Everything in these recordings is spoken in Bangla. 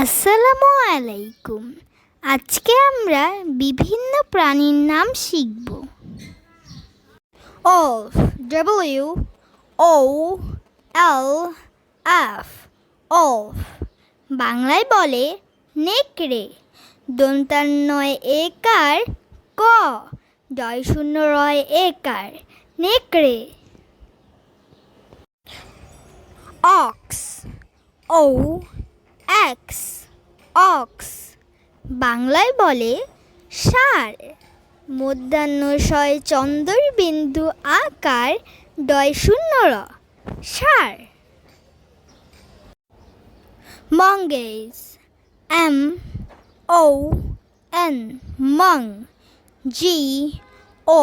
আসসালামু আলাইকুম। আজকে আমরা বিভিন্ন প্রাণীর নাম শিখব। ওফ ডব্লিউ ও এল এফ ওফ বাংলায় বলে নেকড়ে। দন্তান্নয় একার ক জয় শূন্য রয় একার নেকড়ে। অক্স ও এক্স অক্স বাংলায় বলে ষাঁড় মধ্যাহ্নশয় চন্দর বিন্দু আকার ডয় শূন্য র ষাঁড় mongoose M O N, Mong, G O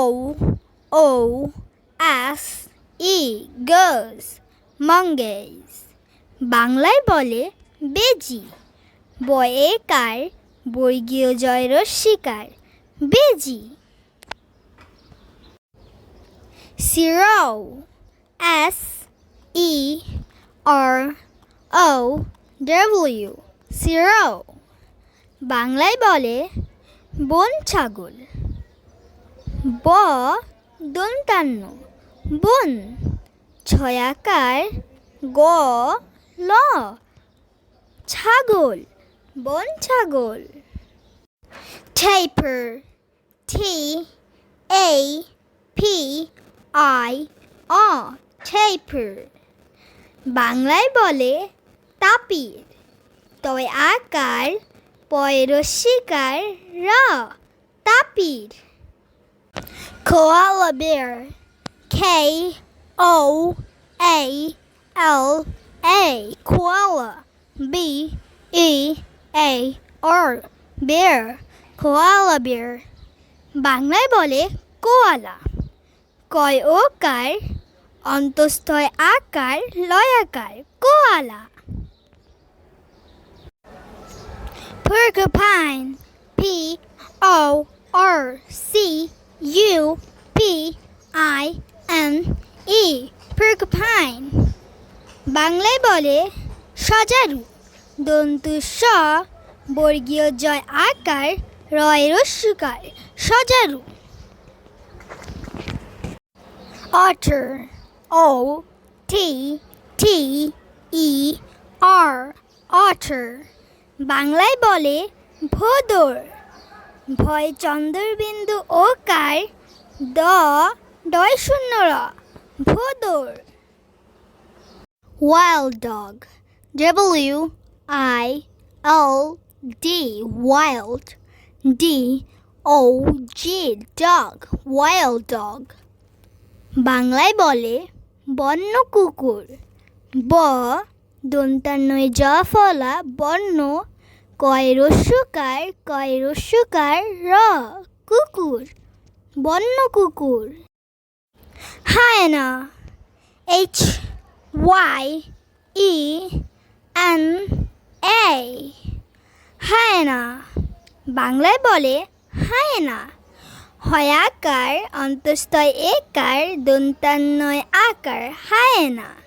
O S, E girls mongoose বাংলায় বলে বেজি। বয়ে কার বর্গীয় জয় শিকার। বেজি। Serow S, E, R, O, W. Serow. বাংলায় বলে বন ছাগল। ব, দন্তান্ন। বন। ছয়াকার গ, ল। ছাগল বন ছাগল। টাইপার টি এ পি আই অ টাইপার বাংলায় বলে তাপির তবে আকার পয়ের র তাপির। খোয়ালা বের খে ও এ এল এ খোয়ালা b e a r bear koala bear বাংলায় বলে কোয়ালা কয় ও কার অন্তস্থয় আকার লয়াকার কোয়ালা porcupine p o r c u p i n e porcupine বাংলায় বলে সজারু। দন্তু স বর্গীয় জয় আকার, রয় রস্যকার সজারু। otter o t t e r otter বাংলায় বলে ভোদর। ভয় চন্দ্রবিন্দু ও কার দ, ডয় শূন্য র ভোদর। wild dog w i l d, wild. D o g, dog, wild dog. বাংলায় বলে বন্য কুকুর। ব দন্তান্নয় জ ফলা, বন্য। কয় রস্যকার কয় রস্যকার র, কুকুর, বন্য কুকুর। Hyena H Y E N A hyena বাংলায় বলে হায়না। হয়াকার অন্তস্তয় একার দন্তান্নয় আকার হায়না।